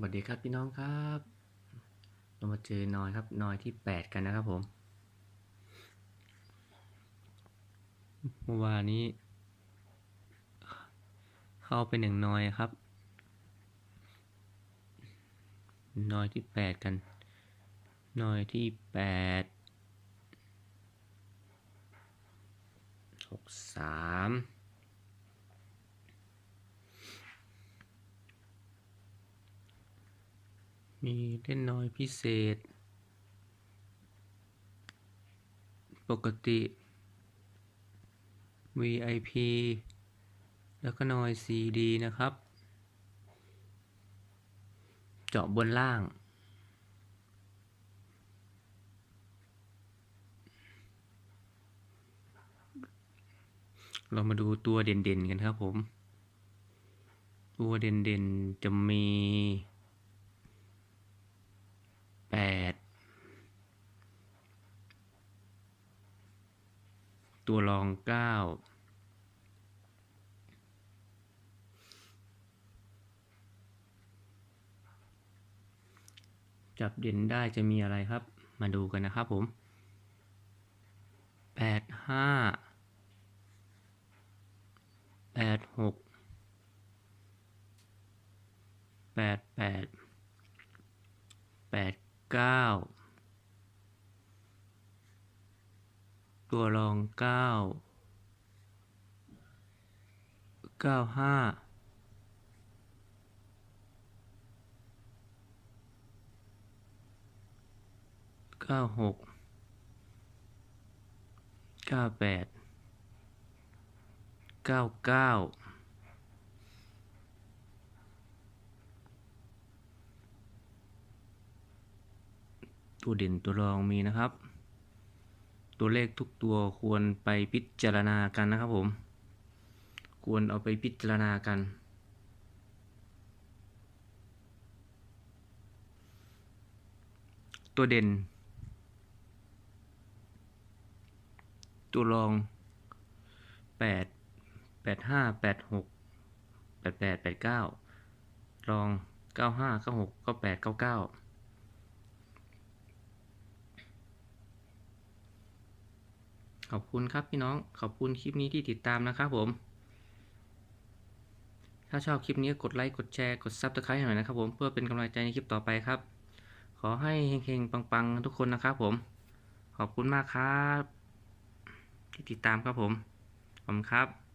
สวัสดีครับพี่น้องครับเรามาเจอนอยครับนอยที่แปดกันนะครับผม เมื่อวานนี้ เข้าไปหนึ่งนอยครับ นอยที่แปดกัน นอยที่แปดหกสาม มีเล่นน้อยพิเศษ ปกติ VIP แล้วก็น้อย CD นะครับ เจาะบนล่าง เรามาดูตัวเด่นๆกันครับผม ตัวเด่นๆจะมี ดตัวรองเก้าจับเด่นได้จะมีอะไรครับ มาดูกันนะครับผมแปดห้าแปดหกแปดแปดแปด เก้าตัวรองเก้าเก้าห้าเก้าหกเก้าแปดเก้าเก้า ตัวเด่นตัวรองมีนะครับ ตัวเลขทุกตัวควรไปพิจารณากันนะครับผม ควรเอาไปพิจารณากัน ตัวเด่น ตัวรองแปดแปดห้าแปดหกแปดแปดแปดเก้ารองเก้าห้าเก้าหกเก้าแปดเก้าเก้า ขอบคุณครับพี่น้อง ขอบคุณคลิปนี้ที่ติดตามนะครับผม ถ้าชอบคลิปนี้กดไลค์ กดแชร์ กดซับสไครต์หน่อยนะครับผม เพื่อเป็นกำลังใจในคลิปต่อไปครับ ขอให้เฮงๆ ปังๆ ทุกคนนะครับผม ขอบคุณมากครับ ที่ติดตามครับผม ขอบคุณครับ